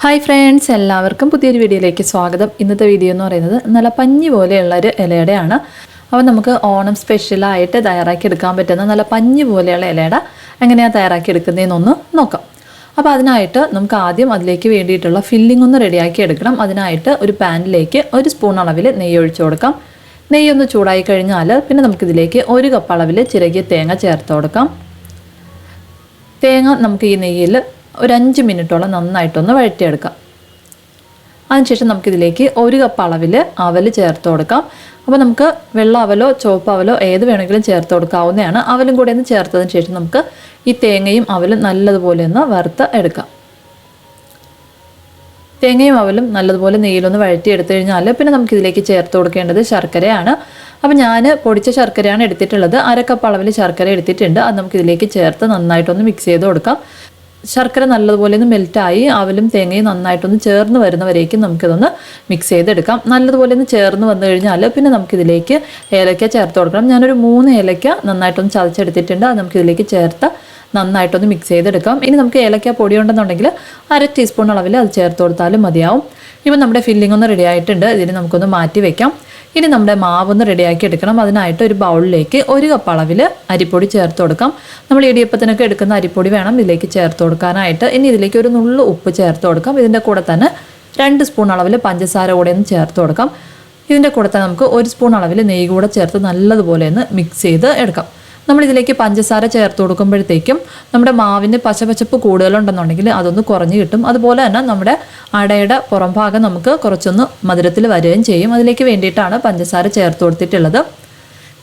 Hi friends എല്ലാവർക്കും പുതിയൊരു വീഡിയോയിലേക്ക് സ്വാഗതം. ഇന്നത്തെ വീഡിയോ എന്ന് പറയുന്നത് നല്ല പഞ്ഞി പോലെയുള്ള ഒരു ഇലയുടെയാണ്. അപ്പോൾ നമുക്ക് ഓണം സ്പെഷ്യലായിട്ട് തയ്യാറാക്കി എടുക്കാൻ പറ്റുന്ന നല്ല പഞ്ഞി പോലെയുള്ള ഇലയുടെ എങ്ങനെയാണ് തയ്യാറാക്കി എടുക്കുന്നതെന്നൊന്ന് നോക്കാം. അപ്പോൾ അതിനായിട്ട് നമുക്ക് ആദ്യം അതിലേക്ക് വേണ്ടിയിട്ടുള്ള ഫില്ലിംഗ് ഒന്ന് റെഡിയാക്കി എടുക്കണം. അതിനായിട്ട് ഒരു പാനിലേക്ക് ഒരു സ്പൂൺ അളവിൽ നെയ്യ് ഒഴിച്ചു കൊടുക്കാം. നെയ്യ് ഒന്ന് ചൂടായി കഴിഞ്ഞാൽ പിന്നെ നമുക്കിതിലേക്ക് ഒരു കപ്പ് അളവിൽ ചിരകിയ തേങ്ങ ചേർത്ത് കൊടുക്കാം. തേങ്ങ നമുക്ക് ഈ നെയ്യിൽ ഒരു അഞ്ച് മിനിറ്റോളം നന്നായിട്ടൊന്ന് വഴറ്റിയെടുക്കാം. അതിനുശേഷം നമുക്കിതിലേക്ക് ഒരു കപ്പ് അളവിൽ അവൽ ചേർത്ത് കൊടുക്കാം. അപ്പോൾ നമുക്ക് വെള്ള അവലോ ചുവപ്പ് അവലോ ഏത് വേണമെങ്കിലും ചേർത്ത് കൊടുക്കാവുന്നതാണ്. അവലും കൂടെ ഒന്ന് ചേർത്തതിന് ശേഷം നമുക്ക് ഈ തേങ്ങയും അവലും നല്ലതുപോലെ ഒന്ന് വറുത്ത് എടുക്കാം. തേങ്ങയും അവലും നല്ലതുപോലെ നെയ്യിലൊന്ന് വഴറ്റി എടുത്തു കഴിഞ്ഞാൽ പിന്നെ നമുക്കിതിലേക്ക് ചേർത്ത് കൊടുക്കേണ്ടത് ശർക്കരയാണ്. അപ്പോൾ ഞാൻ പൊടിച്ച ശർക്കരയാണ് എടുത്തിട്ടുള്ളത്. അര കപ്പ് അളവിൽ ശർക്കര എടുത്തിട്ടുണ്ട്. അത് നമുക്കിതിലേക്ക് ചേർത്ത് നന്നായിട്ടൊന്ന് മിക്സ് ചെയ്ത് കൊടുക്കാം. ശർക്കര നല്ലതുപോലെ ഒന്ന് മെൽറ്റായി അവലും തേങ്ങയും നന്നായിട്ടൊന്ന് ചേർന്ന് വരുന്നവരേക്കും നമുക്കിതൊന്ന് മിക്സ് ചെയ്തെടുക്കാം. നല്ലതുപോലെ ഒന്ന് ചേർന്ന് വന്നു കഴിഞ്ഞാൽ പിന്നെ നമുക്കിതിലേക്ക് ഏലക്ക ചേർത്ത് കൊടുക്കണം. ഞാനൊരു മൂന്ന് ഏലക്ക നന്നായിട്ടൊന്ന് ചതച്ചെടുത്തിട്ടുണ്ട്. അത് നമുക്കിതിലേക്ക് ചേർത്ത് നന്നായിട്ടൊന്ന് മിക്സ് ചെയ്തെടുക്കാം. ഇനി നമുക്ക് ഏലക്ക പൊടി ഉണ്ടെന്നുണ്ടെങ്കിൽ അര ടീസ്പൂൺ അളവിൽ അത് ചേർത്ത് കൊടുത്താലും മതിയാവും. ഇപ്പം നമ്മുടെ ഫില്ലിംഗ് ഒന്ന് റെഡി ആയിട്ടുണ്ട്. ഇതിന് നമുക്കൊന്ന് മാറ്റി വെക്കാം. ഇനി നമ്മുടെ മാവ് ഒന്ന് റെഡിയാക്കി എടുക്കണം. അതിനായിട്ട് ഒരു ബൗളിലേക്ക് ഒരു കപ്പ് അളവിൽ അരിപ്പൊടി ചേർത്ത് കൊടുക്കാം. നമ്മൾ ഇടിയപ്പത്തിനൊക്കെ എടുക്കുന്ന അരിപ്പൊടി വേണം. ഇതിലേക്ക് ചേർത്ത് കൊടുക്കാനായിട്ട് ഇനി ഇതിലേക്ക് ഒരു നുള്ളു ഉപ്പ് ചേർത്ത് കൊടുക്കാം. ഇതിന്റെ കൂടെ തന്നെ രണ്ട് സ്പൂൺ അളവിൽ പഞ്ചസാര കൂടെ ഒന്ന് ചേർത്ത് കൊടുക്കാം. ഇതിന്റെ കൂടെ തന്നെ നമുക്ക് ഒരു സ്പൂൺ അളവിൽ നെയ്യ് കൂടെ ചേർത്ത് നല്ലതുപോലെ ഒന്ന് മിക്സ് ചെയ്ത് എടുക്കാം. നമ്മൾ ഇതിലേക്ക് പഞ്ചസാര ചേർത്ത് കൊടുക്കുമ്പോഴത്തേക്കും നമ്മുടെ മാവിന് പച്ചപ്പച്ചപ്പ് കൂടുതലുണ്ടെന്നുണ്ടെങ്കിൽ അതൊന്ന് കുറഞ്ഞ് കിട്ടും. അതുപോലെ തന്നെ നമ്മുടെ അടയുടെ പുറം ഭാഗം നമുക്ക് കുറച്ചൊന്ന് മധുരത്തിൽ വരികയും ചെയ്യും. അതിലേക്ക് വേണ്ടിയിട്ടാണ് പഞ്ചസാര ചേർത്ത് കൊടുത്തിട്ടുള്ളത്.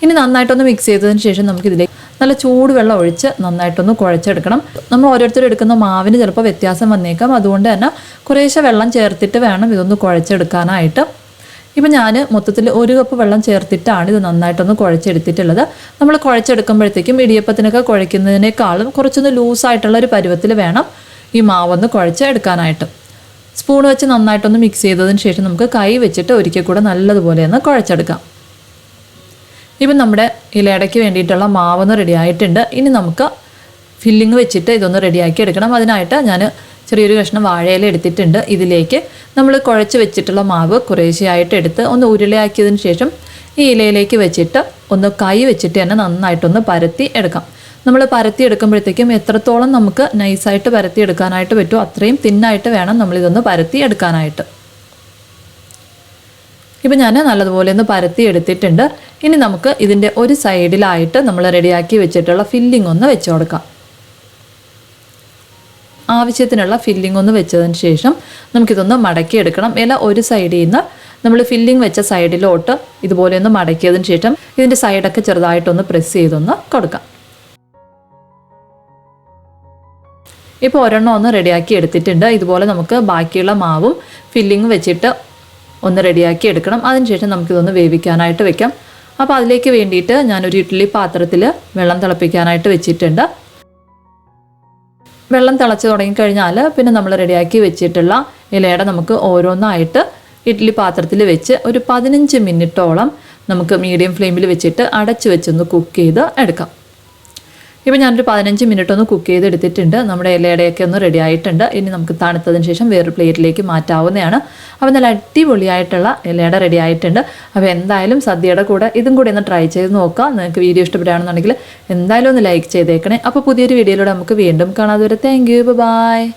ഇനി നന്നായിട്ടൊന്ന് മിക്സ് ചെയ്തതിന് ശേഷം നമുക്കിതിലേക്ക് നല്ല ചൂട് വെള്ളം ഒഴിച്ച് നന്നായിട്ടൊന്ന് കുഴച്ചെടുക്കണം. നമ്മൾ ഓരോരുത്തരും എടുക്കുന്ന മാവിന് ചിലപ്പോൾ വ്യത്യാസം വന്നേക്കാം. അതുകൊണ്ട് തന്നെ കുറേശ്ശെ വെള്ളം ചേർത്തിട്ട് വേണം ഇതൊന്ന് കുഴച്ചെടുക്കാനായിട്ട്. ഇപ്പം ഞാൻ മൊത്തത്തിൽ ഒരു കപ്പ് വെള്ളം ചേർത്തിട്ടാണ് ഇത് നന്നായിട്ടൊന്ന് കുഴച്ചെടുത്തിട്ടുള്ളത്. നമ്മൾ കുഴച്ചെടുക്കുമ്പോഴത്തേക്കും ഇടിയപ്പത്തിനൊക്കെ കുഴയ്ക്കുന്നതിനേക്കാളും കുറച്ചൊന്ന് ലൂസായിട്ടുള്ള ഒരു പരുവത്തിൽ വേണം ഈ മാവൊന്ന് കുഴച്ച് എടുക്കാനായിട്ട് സ്പൂൺ വെച്ച് നന്നായിട്ടൊന്ന് മിക്സ് ചെയ്തതിന് ശേഷം നമുക്ക് കൈ വെച്ചിട്ട് ഒരിക്കൽ കൂടെ നല്ലതുപോലെ ഒന്ന് കുഴച്ചെടുക്കാം. ഇപ്പം നമ്മുടെ ഇലയടയ്ക്ക് വേണ്ടിയിട്ടുള്ള മാവൊന്ന് റെഡി ആയിട്ടുണ്ട്. ഇനി നമുക്ക് ഫില്ലിങ് വെച്ചിട്ട് ഇതൊന്ന് റെഡിയാക്കി എടുക്കണം. അതിനായിട്ട് ഞാൻ ചെറിയൊരു കഷ്ണം വാഴയില എടുത്തിട്ടുണ്ട്. ഇതിലേക്ക് നമ്മൾ കുഴച്ച് വെച്ചിട്ടുള്ള മാവ് കുറേശ്ശെയായിട്ട് എടുത്ത് ഒന്ന് ഉരുളയാക്കിയതിന് ശേഷം ഈ ഇലയിലേക്ക് വെച്ചിട്ട് ഒന്ന് കൈ വെച്ചിട്ട് തന്നെ നന്നായിട്ടൊന്ന് പരത്തി എടുക്കാം. നമ്മൾ പരത്തി എടുക്കുമ്പോഴത്തേക്കും എത്രത്തോളം നമുക്ക് നൈസായിട്ട് പരത്തി എടുക്കാനായിട്ട് പറ്റുമോ അത്രയും തിന്നായിട്ട് വേണം നമ്മളിതൊന്ന് പരത്തി എടുക്കാനായിട്ട്. ഇപ്പം ഞാൻ നല്ലതുപോലെ ഒന്ന് പരത്തി എടുത്തിട്ടുണ്ട്. ഇനി നമുക്ക് ഇതിന്റെ ഒരു സൈഡിലായിട്ട് നമ്മൾ റെഡിയാക്കി വെച്ചിട്ടുള്ള ഫില്ലിംഗ് ഒന്ന് വെച്ച് കൊടുക്കാം. ആവശ്യത്തിനുള്ള ഫില്ലിംഗ് ഒന്ന് വെച്ചതിന് ശേഷം നമുക്കിതൊന്ന് മടക്കിയെടുക്കണം. ഇല ഒരു സൈഡിൽ നിന്ന് നമ്മൾ ഫില്ലിംഗ് വെച്ച സൈഡിലോട്ട് ഇതുപോലെ ഒന്ന് മടക്കിയതിന് ശേഷം ഇതിന്റെ സൈഡൊക്കെ ചെറുതായിട്ടൊന്ന് പ്രസ് ചെയ്തൊന്ന് കൊടുക്കാം. ഇപ്പോൾ ഒരെണ്ണം ഒന്ന് റെഡിയാക്കി എടുത്തിട്ടുണ്ട്. ഇതുപോലെ നമുക്ക് ബാക്കിയുള്ള മാവും ഫില്ലിംഗ് വെച്ചിട്ട് ഒന്ന് റെഡിയാക്കി എടുക്കണം. അതിനുശേഷം നമുക്കിതൊന്ന് വേവിക്കാനായിട്ട് വെക്കാം. അപ്പോൾ അതിലേക്ക് വേണ്ടിയിട്ട് ഞാനൊരു ഇഡ്ഡലി പാത്രത്തിൽ വെള്ളം തിളപ്പിക്കാനായിട്ട് വെച്ചിട്ടുണ്ട്. വെള്ളം തിളച്ച് തുടങ്ങിക്കഴിഞ്ഞാൽ പിന്നെ നമ്മൾ റെഡിയാക്കി വെച്ചിട്ടുള്ള ഇലയുടെ നമുക്ക് ഓരോന്നായിട്ട് ഇഡ്ഡലി പാത്രത്തിൽ വെച്ച് ഒരു പതിനഞ്ച് മിനിറ്റോളം നമുക്ക് മീഡിയം ഫ്ലെയിമിൽ വെച്ചിട്ട് അടച്ചു വെച്ചൊന്ന് കുക്ക് ചെയ്ത് എടുക്കാം. ഇപ്പോൾ ഞാനൊരു പതിനഞ്ച് മിനിറ്റ് ഒന്ന് കുക്ക് ചെയ്തെടുത്തിട്ടുണ്ട്. നമ്മുടെ ഇലയുടെയൊക്കെ ഒന്ന് റെഡി ആയിട്ടുണ്ട്. ഇനി നമുക്ക് തണുത്തതിന് ശേഷം വേറൊരു പ്ലേറ്റിലേക്ക് മാറ്റാവുന്നതാണ്. അപ്പോൾ നല്ല അടിപൊളിയായിട്ടുള്ള ഇലയുടെ റെഡി ആയിട്ടുണ്ട്. അപ്പോൾ എന്തായാലും സദ്യയുടെ കൂടെ ഇതും കൂടി ഒന്ന് ട്രൈ ചെയ്ത് നോക്കാം. നിങ്ങൾക്ക് വീഡിയോ ഇഷ്ടപ്പെടുകയാണെന്നുണ്ടെങ്കിൽ എന്തായാലും ഒന്ന് ലൈക്ക് ചെയ്തേക്കണേ. അപ്പോൾ പുതിയൊരു വീഡിയോയിലൂടെ നമുക്ക് വീണ്ടും കാണാതെ വരെ താങ്ക് യു ബൈ